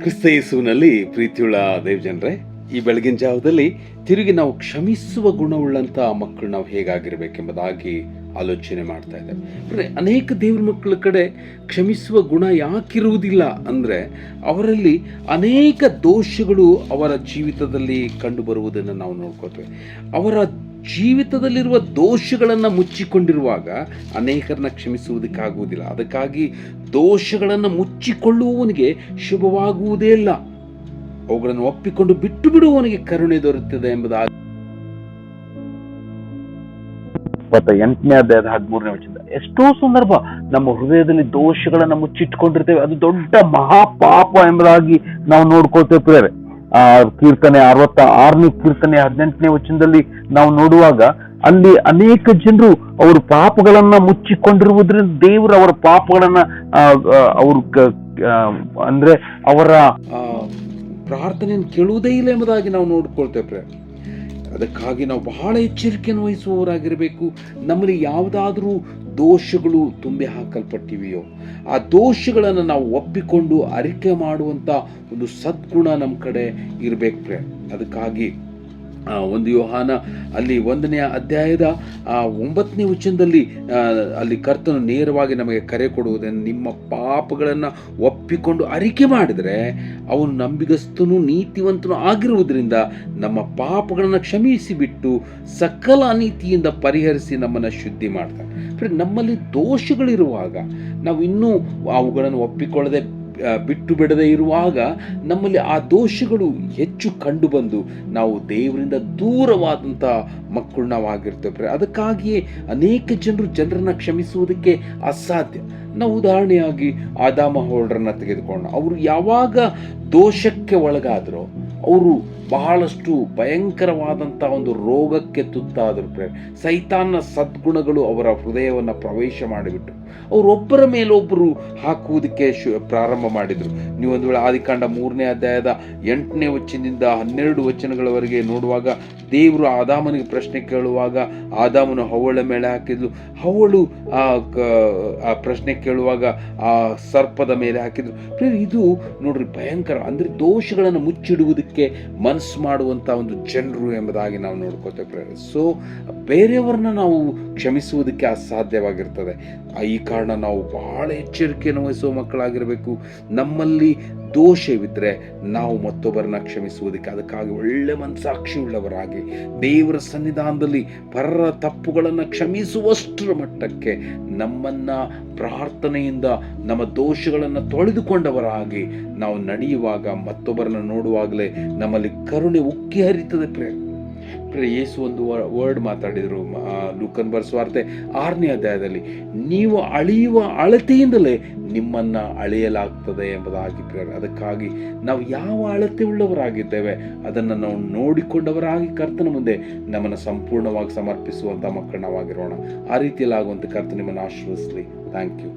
ಕ್ರಿಸ್ತ ಯೇಸುವಿನಲ್ಲಿ ಪ್ರೀತಿಯುಳ್ಳ ದೇವಜನರೇ, ಈ ಬೆಳಗಿನ ಜಾವದಲ್ಲಿ ತಿರುಗಿ ನಾವು ಕ್ಷಮಿಸುವ ಗುಣವುಳ್ಳಂಥ ಮಕ್ಕಳು ನಾವು ಹೇಗಾಗಿರ್ಬೇಕೆಂಬುದಾಗಿ ಆಲೋಚನೆ ಮಾಡ್ತಾ ಇದ್ದೇವೆ ಅನೇಕ ದೇವ್ರ ಮಕ್ಕಳ ಕಡೆ ಕ್ಷಮಿಸುವ ಗುಣ ಯಾಕಿರುವುದಿಲ್ಲ ಅಂದರೆ ಅವರಲ್ಲಿ ಅನೇಕ ದೋಷಗಳು ಅವರ ಜೀವಿತದಲ್ಲಿ ಕಂಡುಬರುವುದನ್ನು ನಾವು ನೋಡ್ಕೋತೇವೆ. ಅವರ ಜೀವಿತದಲ್ಲಿರುವ ದೋಷಗಳನ್ನು ಮುಚ್ಚಿಕೊಂಡಿರುವಾಗ ಅನೇಕರನ್ನ ಕ್ಷಮಿಸುವುದಕ್ಕಾಗುವುದಿಲ್ಲ. ಅದಕ್ಕಾಗಿ ದೋಷಗಳನ್ನು ಮುಚ್ಚಿಕೊಳ್ಳುವವನಿಗೆ ಶುಭವಾಗುವುದೇ ಇಲ್ಲ. ಅವುಗಳನ್ನು ಒಪ್ಪಿಕೊಂಡು ಬಿಟ್ಟು ಬಿಡುವವನಿಗೆ ಕರುಣೆ ದೊರೆಯುತ್ತದೆ ಎಂಬುದಾಗಿ. ಎಂಟನೇ ಅಧ್ಯಾಯದ ಹದಿಮೂರನೇ ವಚನ ಎಷ್ಟೋ ಸಂದರ್ಭ ನಮ್ಮ ಹೃದಯದಲ್ಲಿ ದೋಷಗಳನ್ನ ಮುಚ್ಚಿಟ್ಕೊಂಡಿರ್ತೇವೆ. ಅದು ದೊಡ್ಡ ಮಹಾಪಾಪ ಎಂಬುದಾಗಿ ನಾವು ನೋಡ್ಕೊಳ್ತಿರ್ತೇವೆ. ಆ ಕೀರ್ತನೆ ಅರವತ್ತ ಆರನೇ ಕೀರ್ತನೆ ಹದಿನೆಂಟನೇ ವಚನದಲ್ಲಿ ನಾವು ನೋಡುವಾಗ ಅಲ್ಲಿ ಅನೇಕ ಜನರು ಅವ್ರ ಪಾಪಗಳನ್ನ ಮುಚ್ಚಿಕೊಂಡಿರುವುದರಿಂದ ದೇವರು ಅವರ ಪಾಪಗಳನ್ನ ಅವರು ಅಂದ್ರೆ ಅವರ ಪ್ರಾರ್ಥನೆಯನ್ನು ಕೇಳುವುದೇ ಇಲ್ಲ ಎಂಬುದಾಗಿ ನಾವು ನೋಡ್ಕೊಳ್ತೇವೆ. ಅದಕ್ಕಾಗಿ ನಾವು ಬಹಳ ಎಚ್ಚರಿಕೆಯನ್ನು ವಹಿಸುವವರಾಗಿರಬೇಕು ನಮ್ಮಲ್ಲಿ ಯಾವುದಾದ್ರೂ ದೋಷಗಳು ತುಂಬಿ ಹಾಕಲ್ಪಟ್ಟಿವೆಯೋ, ಆ ದೋಷಗಳನ್ನು ನಾವು ಒಪ್ಪಿಕೊಂಡು ಅರಿಕೆ ಮಾಡುವಂಥ ಒಂದು ಸದ್ಗುಣ ನಮ್ಮ ಕಡೆ ಇರಬೇಕು ಅದಕ್ಕಾಗಿ ಒಂದು ಯೋಹಾನ ಅಲ್ಲಿ ಒಂದನೆಯ ಅಧ್ಯಾಯದ ಆ, ಒಂಬತ್ತನೇ ವಚನದಲ್ಲಿ ಅಲ್ಲಿ ಕರ್ತನು ನೇರವಾಗಿ ನಮಗೆ ಕರೆ ಕೊಡುವುದನ್ನು ನಿಮ್ಮ ಪಾಪಗಳನ್ನು ಒಪ್ಪಿಕೊಂಡು ಅರಿಕೆ ಮಾಡಿದರೆ ಅವನು ನಂಬಿಗಸ್ತನು ನೀತಿವಂತನು ಆಗಿರುವುದರಿಂದ ನಮ್ಮ ಪಾಪಗಳನ್ನು ಕ್ಷಮಿಸಿ ಬಿಟ್ಟು ಸಕಲ ನೀತಿಯಿಂದ ಪರಿಹರಿಸಿ ನಮ್ಮನ್ನು ಶುದ್ಧಿ ಮಾಡ್ತಾರೆ ನಮ್ಮಲ್ಲಿ ದೋಷಗಳಿರುವಾಗ ನಾವು ಇನ್ನೂ ಅವುಗಳನ್ನು ಒಪ್ಪಿಕೊಳ್ಳದೆ ಬಿಟ್ಟು ಬಿಡದೆ ಇರುವಾಗ ನಮ್ಮಲ್ಲಿ ಆ ದೋಷಗಳು ಹೆಚ್ಚು ಕಂಡುಬಂದು ನಾವು ದೇವರಿಂದ ದೂರವಾದಂಥ ಮಕ್ಕಳು ನಾವು ಆಗಿರ್ತೇವೆ ಅದಕ್ಕಾಗಿಯೇ ಅನೇಕ ಜನರು ಜನರನ್ನು ಕ್ಷಮಿಸುವುದಕ್ಕೆ ಅಸಾಧ್ಯ. ನಾವು ಉದಾಹರಣೆಯಾಗಿ ಆದಾಮ ಹೋಲ್ಡ್ರನ್ನ ತೆಗೆದುಕೊಂಡು ಅವರು ಯಾವಾಗ ದೋಷಕ್ಕೆ ಒಳಗಾದರೋ, ಅವರು ಬಹಳಷ್ಟು ಭಯಂಕರವಾದಂಥ ಒಂದು ರೋಗಕ್ಕೆ ತುತ್ತಾದರು ಪ್ರೇರ್ ಸೈತಾನ್ನ ಸದ್ಗುಣಗಳು ಅವರ ಹೃದಯವನ್ನು ಪ್ರವೇಶ ಮಾಡಿಬಿಟ್ಟು ಅವರೊಬ್ಬರ ಮೇಲೊಬ್ಬರು ಹಾಕುವುದಕ್ಕೆ ಶು, ಪ್ರಾರಂಭ ಮಾಡಿದರು. ನೀವು ಒಂದು ವೇಳೆ ಆದಿಕಾಂಡ ಮೂರನೇ ಅಧ್ಯಾಯದ ಎಂಟನೇ ವಚನದಿಂದ ಹನ್ನೆರಡು ವಚನಗಳವರೆಗೆ ನೋಡುವಾಗ ದೇವರು ಆದಾಮನಿಗೆ ಪ್ರಶ್ನೆ ಕೇಳುವಾಗ ಆದಾಮನು ಹವಳ ಮೇಲೆ ಹಾಕಿದ್ಲು. ಹವಳು ಆ ಪ್ರಶ್ನೆ ಕೇಳುವಾಗ ಆ ಸರ್ಪದ ಮೇಲೆ ಹಾಕಿದ್ರು ಇದು ನೋಡ್ರಿ ಭಯಂಕರ. ಅಂದ್ರೆ ದೋಷಗಳನ್ನು ಮುಚ್ಚಿಡುವುದಕ್ಕೆ ಮನಸ್ಸು ಮಾಡುವಂತ ಒಂದು ಜನರು ಎಂಬುದಾಗಿ ನಾವು ನೋಡ್ಕೋತೇವೆ ಸೊ ಬೇರೆಯವರನ್ನ ನಾವು ಕ್ಷಮಿಸುವುದಕ್ಕೆ ಅಸಾಧ್ಯವಾಗಿರ್ತದೆ. ಈ ಕಾರಣ ನಾವು ಬಹಳ ಎಚ್ಚರಿಕೆಯನ್ನು ವಹಿಸುವ ಮಕ್ಕಳಾಗಿರಬೇಕು. ನಮ್ಮಲ್ಲಿ ದೋಷವಿದ್ದರೆ ನಾವು ಮತ್ತೊಬ್ಬರನ್ನ ಕ್ಷಮಿಸುವುದಕ್ಕೆ ಅದಕ್ಕಾಗಿ ಒಳ್ಳೆ ಮನಸಾಕ್ಷಿ ಉಳ್ಳವರಾಗಿ ದೇವರ ಸನ್ನಿಧಾನದಲ್ಲಿ ಪರರ ತಪ್ಪುಗಳನ್ನು ಕ್ಷಮಿಸುವಷ್ಟರ ಮಟ್ಟಕ್ಕೆ ನಮ್ಮನ್ನು ಪ್ರಾರ್ಥನೆಯಿಂದ ನಮ್ಮ ದೋಷಗಳನ್ನು ತೊಳೆದುಕೊಂಡವರಾಗಿ ನಾವು ನಡೆಯುವಾಗ ಮತ್ತೊಬ್ಬರನ್ನ ನೋಡುವಾಗಲೇ ನಮ್ಮಲ್ಲಿ ಕರುಣೆ ಉಕ್ಕಿ ಹರಿತದೆ ಪ್ರೇಮ ಪ್ರಿಯ ಯೇಸು ಒಂದು ವರ್ಡ್ ಮಾತಾಡಿದರು ಲೂಕನ್ ಬರ್ಸ್ವಾರ್ತೆ ಆರನೇ ಅಧ್ಯಾಯದಲ್ಲಿ, ನೀವು ಅಳೆಯುವ ಅಳತೆಯಿಂದಲೇ ನಿಮ್ಮನ್ನು ಅಳೆಯಲಾಗ್ತದೆ ಎಂಬುದಾಗಿ ಪ್ರಿಯ ಅದಕ್ಕಾಗಿ ನಾವು ಯಾವ ಅಳತೆ ಉಳ್ಳವರಾಗಿದ್ದೇವೆ, ಅದನ್ನು ನಾವು ನೋಡಿಕೊಂಡವರಾಗಿ ಕರ್ತನ ಮುಂದೆ ನಮ್ಮನ್ನು ಸಂಪೂರ್ಣವಾಗಿ ಸಮರ್ಪಿಸುವಂಥ ಮಕ್ಕಳು ನಾವಾಗಿರೋಣ ಆ ರೀತಿಯಲ್ಲಿ ಆಗುವಂಥ ಕರ್ತ ನಿಮ್ಮನ್ನು ಆಶ್ರಯಿಸಲಿ ಥ್ಯಾಂಕ್ ಯು